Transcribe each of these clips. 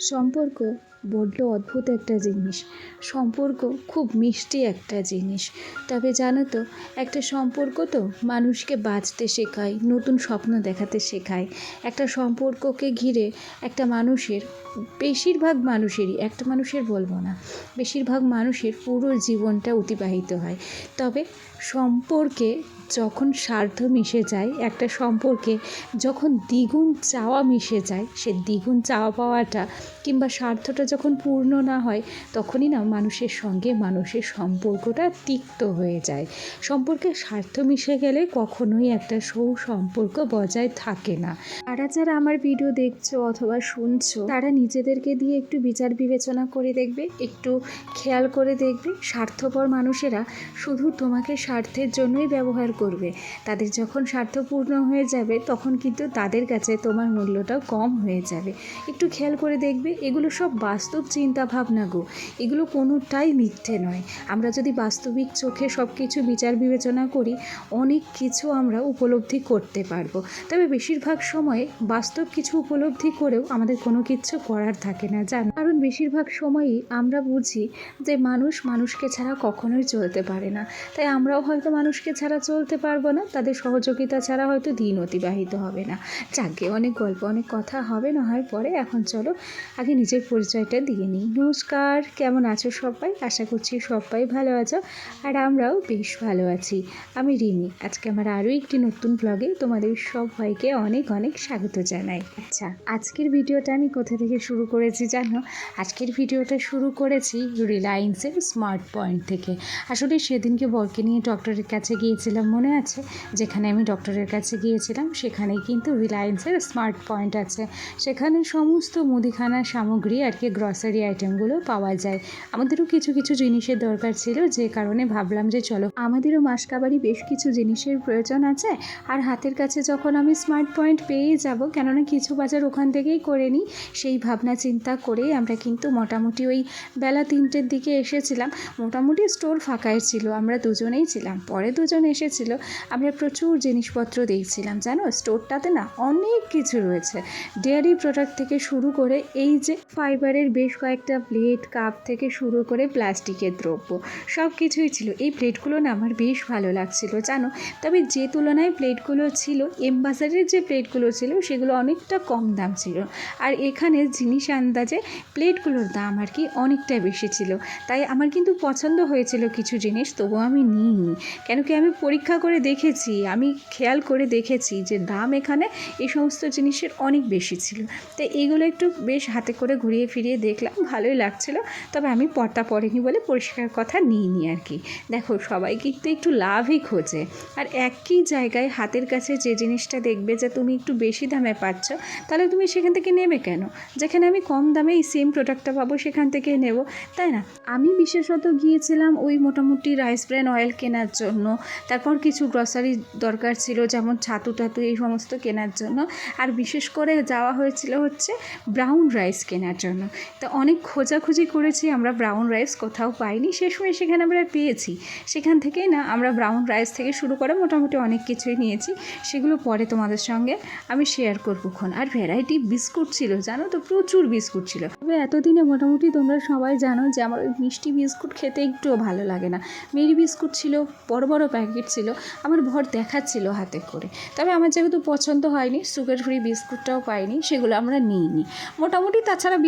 সম্পর্ক বড্ড অদ্ভুত একটা জিনিস। সম্পর্ক খুব মিষ্টি একটা জিনিস। তবে জানো তো, একটা সম্পর্ক তো মানুষকে বাঁচতে শেখায়, নতুন স্বপ্ন দেখাতে শেখায়। একটা সম্পর্ককে ঘিরে একটা মানুষের, বেশিরভাগ মানুষেরই, একটা মানুষের বলব না, বেশিরভাগ মানুষের পুরো জীবনটা অতিবাহিত হয়। তবে সম্পর্কে যখন স্বার্থ মিশে যায়, একটা সম্পর্কে যখন দ্বিগুণ চাওয়া মিশে যায়, সে দ্বিগুণ চাওয়া পাওয়াটা কিংবা স্বার্থটা যখন পূর্ণ না হয়, তখনই না মানুষের সঙ্গে মানুষের সম্পর্কটা তিক্ত হয়ে যায়। সম্পর্কে স্বার্থ মিশে গেলে কখনোই একটা সুসম্পর্ক বজায় থাকে না। তারা যারা আমার ভিডিও দেখছ অথবা শুনছো, তারা নিজেদেরকে দিয়ে একটু বিচার বিবেচনা করে দেখবে, একটু খেয়াল করে দেখবে, স্বার্থপর মানুষেরা শুধু তোমাকে স্বার্থের জন্যই ব্যবহার করবে। তাদের যখন স্বার্থ পূর্ণ হয়ে যাবে, তখন কিন্তু তাদের কাছে তোমার মূল্যটাও কম হয়ে যাবে। একটু খেয়াল করে দেখবে, এগুলো সব বাস্তব চিন্তা ভাবনা গো, এগুলো কোনোটাই মিথ্যে নয়। আমরা যদি বাস্তবিক চোখে সব কিছু বিচার বিবেচনা করি, অনেক কিছু আমরা উপলব্ধি করতে পারব। তবে বেশিরভাগ সময়ে বাস্তব কিছু উপলব্ধি করেও আমাদের কোনো কিছু করার থাকে না, জান? কারণ বেশিরভাগ সময়ই আমরা বুঝি যে মানুষ মানুষকে ছাড়া কখনোই চলতে পারে না। তাই আমরাও হয়তো মানুষকে ছাড়া চলতে পারব না, তাদের সহযোগিতা ছাড়া হয়তো দিন অতিবাহিত হবে না। যাকে অনেক গল্প, অনেক কথা হবে, না হয় পরে। এখন চলো, আগে নিজের পরিচয়টা দিয়ে নিই। নমস্কার, কেমন আছো সবাই? আশা করছি সবাই ভালো আছো আর আমরাও বেশ ভালো আছি। আমি রিমি। আজকে আমার আরও একটি নতুন ব্লগে তোমাদের সবাইকে অনেক অনেক স্বাগত জানাই। আচ্ছা আজকের ভিডিওটা আমি কোথা থেকে শুরু করেছি জানো? আজকের ভিডিওটা শুরু করেছি রিলায়েন্সের স্মার্ট পয়েন্ট থেকে। আসলে সেদিনকে বরকে নিয়ে ডক্টরের কাছে গিয়েছিলাম, মনে আছে? যেখানে আমি ডক্টরের কাছে গিয়েছিলাম, সেখানেই কিন্তু রিলায়েন্সের স্মার্ট পয়েন্ট আছে। সেখানে সমস্ত মুদিখানার সামগ্রী আর কি গ্রসারি আইটেমগুলো পাওয়া যায়। আমাদেরও কিছু কিছু জিনিসের দরকার ছিল, যে কারণে ভাবলাম যে চলো, আমাদেরও মাস মাসকাবারি বেশ কিছু জিনিসের প্রয়োজন আছে। আর হাতের কাছে যখন আমি স্মার্ট পয়েন্ট পেয়ে যাব, কেননা কিছু বাজার ওখান থেকেই করে নিই, সেই ভাবনা চিন্তা করেই আমরা কিন্তু মোটামুটি ওই বেলা তিনটের দিকে এসেছিলাম। মোটামুটি স্টোর ফাঁকাই ছিল, আমরা দুজনেই ছিলাম। পরে দুজন এসেছিল, আমরা প্রচুর জিনিসপত্র দেখছিলাম, জানো? স্টোরটাতে না অনেক কিছু রয়েছে। ডেয়ারি প্রোডাক্ট থেকে শুরু করে এই যে ফাইবারের বেশ কয়েকটা প্লেট, কাপ থেকে শুরু করে প্লাস্টিকের দ্রব্য সব কিছুই ছিল। এই প্লেটগুলো না আমার বেশ ভালো লাগছিল, জানো? তবে যে তুলনায় প্লেটগুলো ছিল এমবাজারের যে প্লেটগুলো ছিল, সেগুলো অনেকটা কম দাম ছিল। আর এখানে জিনিস আন্দাজে প্লেটগুলোর দাম আর কি অনেকটা বেশি ছিল। তাই আমার কিন্তু পছন্দ হয়েছিল কিছু জিনিস, তবুও আমি নিইনি। কেন কি আমি পরীক্ষা করে দেখেছি, আমি খেয়াল করে দেখেছি যে দাম এখানে এই সমস্ত জিনিসের অনেক বেশি ছিল। তো এগুলো একটু বেশ হাতে করে ঘুরিয়ে ফিরিয়ে দেখলাম, ভালোই লাগছিল। তবে আমি পর্দা পড়েনি বলে পরিষ্কার কথা নিইনি আর কি। দেখো, সবাই কিন্তু একটু লাভই খোঁজে। আর একই জায়গায় হাতের কাছে যে জিনিসটা দেখবে যে তুমি একটু বেশি দামে পাচ্ছ, তাহলে তুমি সেখান থেকে নেবে কেন? যেখানে আমি কম দামে এই সেম প্রোডাক্টটা পাবো, সেখান থেকে নেব। তাই না? আমি বিশেষত গিয়েছিলাম ওই মোটামুটি রাইস ব্র্যান অয়েল কেনার জন্য। তারপর কিছু গ্রসারি দরকার ছিল, যেমন ছাতু টাতু এই সমস্ত কেনার জন্য। আর বিশেষ করে যাওয়া হয়েছিল হচ্ছে ব্রাউন রাইস কেনার জন্য। তো অনেক খোঁজাখুঁজি করেছি, আমরা ব্রাউন রাইস কোথাও পাইনি। শেষমেশ সেখানে আমরা পেয়েছি। সেখান থেকেই না, আমরা ব্রাউন রাইস থেকে শুরু করে মোটামুটি অনেক কিছুই নিয়েছি। সেগুলো পরে তোমাদের সঙ্গে আমি শেয়ার করব খন আর ভ্যারাইটি বিস্কুট ছিল, জানো তো? প্রচুর বিস্কুট ছিল। তবে এতদিনে মোটামুটি তোমরা সবাই জানো যে আমার ওই মিষ্টি বিস্কুট খেতে একটুও ভালো লাগে না। মেরি বিস্কুট ছিল, বড় বড় প্যাকেট ছিল, আমার ভর দেখাচ্ছিল হাতে করে। তবে আমার যেহেতু পছন্দ হয়নি সুগার ফ্রি বিস্কুটটাও পাইনি, সেগুলো আমরা নিইনি। মোটামুটি তাছাড়া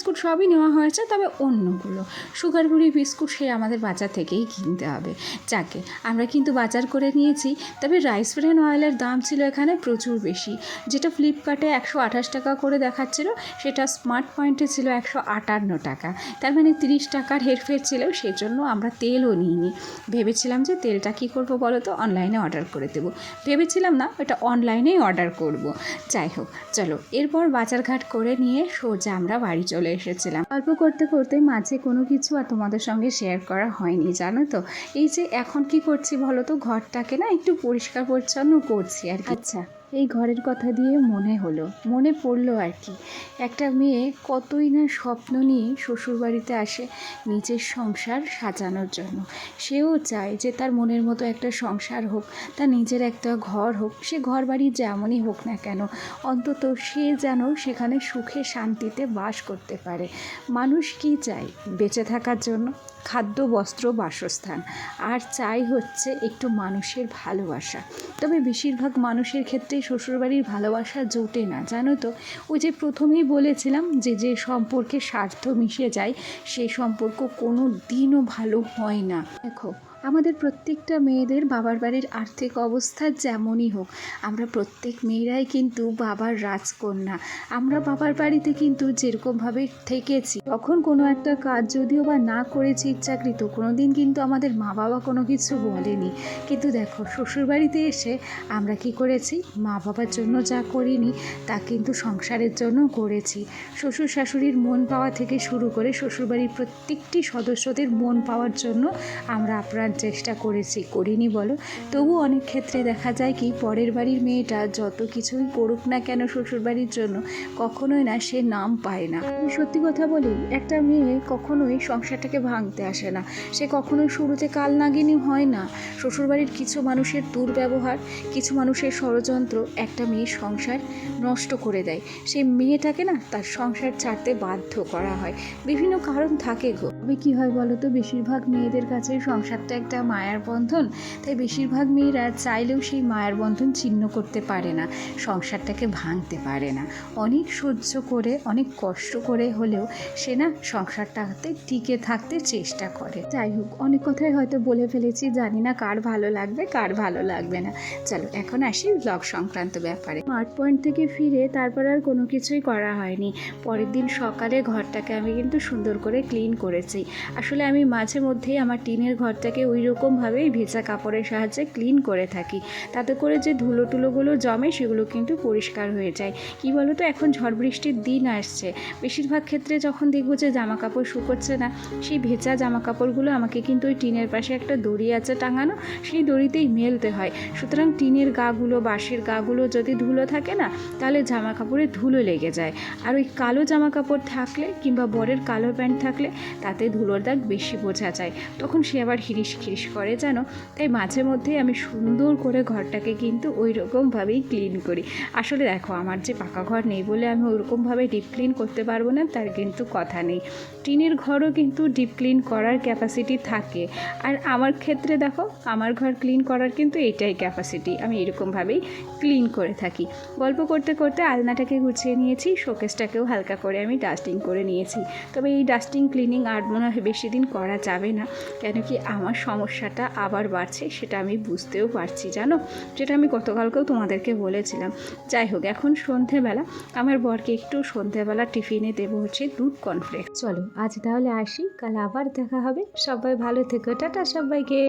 বিস্কুট সবই নেওয়া হয়েছে, তবে অন্যগুলো। সুগার ফ্রি বিস্কুট সে আমাদের বাজার থেকেই কিনতে হবে। যাকে, আমরা কিন্তু বাজার করে নিয়েছি, তবে রাইস ব্রেন অয়েলের দাম ছিল এখানে প্রচুর বেশি। যেটা ফ্লিপকার্টে একশো আঠাশ টাকা করে দেখাচ্ছিল, সেটা স্মার্ট পয়েন্টে ছিল একশো আটান্ন টাকা। তার মানে তিরিশ টাকার হেরফের ছিল সেজন্য আমরা তেলও নিইনি। ভেবেছিলাম যে তেলটা কী করব বলো তো, অনলাইনে অর্ডার করে দেবো। ভেবেছিলাম না ওটা অনলাইনেই অর্ডার করব। যাই হোক, চলো, এরপর বাজারঘাট করে নিয়ে সোজা আমরা বাড়ি চলে এসেছিলাম। গল্প করতে করতে মাঝে কোনো কিছু আর তোমাদের সঙ্গে শেয়ার করা হয়নি, জানো তো? এই যে এখন কি করছি বলো তো? ঘরটাকে না একটু পরিষ্কার পরিচ্ছন্ন করছি আর কি। আচ্ছা। এই ঘরের কথা দিয়ে মনে হলো, মনে পড়ল আর কি। একটা মেয়ে কতই না স্বপ্ন নিয়ে শ্বশুরবাড়িতে আসে নিজের সংসার সাজানোর জন্য। সেও চায় যে তার মনের মতো একটা সংসার হোক, তার নিজের একটা ঘর হোক, সে ঘর বাড়ি যেমনই হোক না কেন, অন্তত সে যেন সেখানে সুখে শান্তিতে বাস করতে পারে। মানুষ কি চায়? বেঁচে থাকার জন্য খাদ্য, বস্ত্র, বাসস্থান। আর চাই হচ্ছে একটু মানুষের ভালোবাসা। তবে বেশিরভাগ মানুষের ক্ষেত্রে শ্বশুরবাড়ির ভালোবাসা জোটে না, জানো তো? ওই যে প্রথমেই বলেছিলাম যে যে সম্পর্কে স্বার্থ মিশে যায় সেই সম্পর্ক কোনো দিনও ভালো হয় না। দেখো আমাদের প্রত্যেকটা মেয়েদের বাবার বাড়ির আর্থিক অবস্থা যেমনই হোক, আমরা প্রত্যেক মেয়েরাই কিন্তু বাবার রাজকন্যা। আমরা বাবার বাড়িতে কিন্তু যেরকমভাবে থেকেছি, তখন কোনো একটা কাজ যদিও বা না করেছি ইচ্ছাকৃত কোনো দিন কিন্তু আমাদের মা বাবা কোনো কিছু বলেনি। কিন্তু দেখো, শ্বশুরবাড়িতে এসে আমরা কি করেছি? মা বাবার জন্য যা করিনি, তা কিন্তু সংসারের জন্য করেছি। শ্বশুর শাশুড়ির মন পাওয়া থেকে শুরু করে শ্বশুরবাড়ির প্রত্যেকটি সদস্যদের মন পাওয়ার জন্য আমরা আপ্রাণ চেষ্টা করেছি, করিনি বলো। তবু অনেক ক্ষেত্রে দেখা যায় কি, পরের বাড়ির মেয়েটা যত কিছুই করুক না কেন শ্বশুরবাড়ির জন্য কখনোই না সে নাম পায় না। সত্যি কথা বলি, একটা মেয়ে কখনোই সংসারটাকে ভাঙতে আসে না। সে কখনোই শুরুতে কাল নাগিনী হয় না। শ্বশুরবাড়ির কিছু মানুষের দুর্ব্যবহার, কিছু মানুষের ষড়যন্ত্র একটা মেয়ের সংসার নষ্ট করে দেয়। সেই মেয়েটাকে না তার সংসার ছাড়তে বাধ্য করা হয়। বিভিন্ন কারণ থাকে গো। তবে কী হয় বলো তো? বেশিরভাগ মেয়েদের কাছে সংসারটা একটা মায়ার বন্ধন। তাই বেশিরভাগ মেয়েরা চাইলেও সেই মায়ার বন্ধন ছিন্ন করতে পারে না, সংসারটাকে ভাঙতে পারে না। অনেক সহ্য করে, অনেক কষ্ট করে হলেও সে না সংসারটাতে টিকে থাকতে চেষ্টা করে। যাই হোক, অনেক কথাই হয়তো বলে ফেলেছি, জানি না কার ভালো লাগবে, কার ভালো লাগবে না। চলো, এখন আসি ব্লগ সংক্রান্ত ব্যাপারে। স্মার্ট পয়েন্ট থেকে ফিরে তারপর আর কোনো কিছুই করা হয়নি। পরের দিন সকালে ঘরটাকে আমি কিন্তু সুন্দর করে ক্লিন করেছি। আসলে আমি মাঝে মধ্যেই আমার টিনের ঘরটাকে ওই রকমভাবেই ভেজা কাপড়ের সাহায্যে ক্লিন করে থাকি। তাতে করে যে ধুলো টুলোগুলো জমে সেগুলো কিন্তু পরিষ্কার হয়ে যায়। কি বলো তো এখন ঝড় বৃষ্টির দিন আসছে। বেশিরভাগ ক্ষেত্রে যখন দেখব যে জামা কাপড় শুকোচ্ছে না, সেই ভেজা জামা কাপড়গুলো আমাকে কিন্তু ওই টিনের পাশে একটা দড়ি আছে টাঙানো, সেই দড়িতেই মেলতে হয়। সুতরাং টিনের গাগুলো, বাঁশের গাগুলো যদি ধুলো থাকে না, তাহলে জামা কাপড়ে ধুলো লেগে যায়। আর ওই কালো জামা কাপড় থাকলে কিংবা বরের কালো প্যান্ট থাকলে, তাতে ধুলোর দাগ বেশি বোঝা যায়। তখন সে আবার হিরিস খিরিস করে যেন। তাই মাঝে মধ্যেই আমি সুন্দর করে ঘরটাকে কিন্তু ওই রকমভাবেই ক্লিন করি। আসলে দেখো, আমার যে পাকা ঘর নেই বলে আমি ওরকমভাবে ডিপ ক্লিন করতে পারব না, তার কিন্তু কথা নেই। টিনের ঘরও কিন্তু ডিপ ক্লিন করার ক্যাপাসিটি থাকে। আর আমার ক্ষেত্রে দেখো, আমার ঘর ক্লিন করার কিন্তু এটাই ক্যাপাসিটি আমি এরকমভাবেই ক্লিন করে থাকি। গল্প করতে করতে আলনাটাকে গুছিয়ে নিয়েছি শোকেসটাকেও হালকা করে আমি ডাস্টিং করে নিয়েছি। তবে এই ডাস্টিং ক্লিনিং আর মনে হয় বেশি দিন করা যাবে না। কেন কি আমার সমস্যাটা আবার বাড়ছে সেটা আমি বুঝতেও পারছি, জানো? যেটা আমি গতকালকেও তোমাদেরকে বলেছিলাম। যাই হোক, এখন সন্ধেবেলা। আমার বরকে একটু সন্ধেবেলা টিফিনে দেবো হচ্ছে দুধ কনফ্লেক্স চলো, আজ তাহলে আসি, কাল আবার দেখা হবে। সবাই ভালো থেকো, টাটা সবাইকে।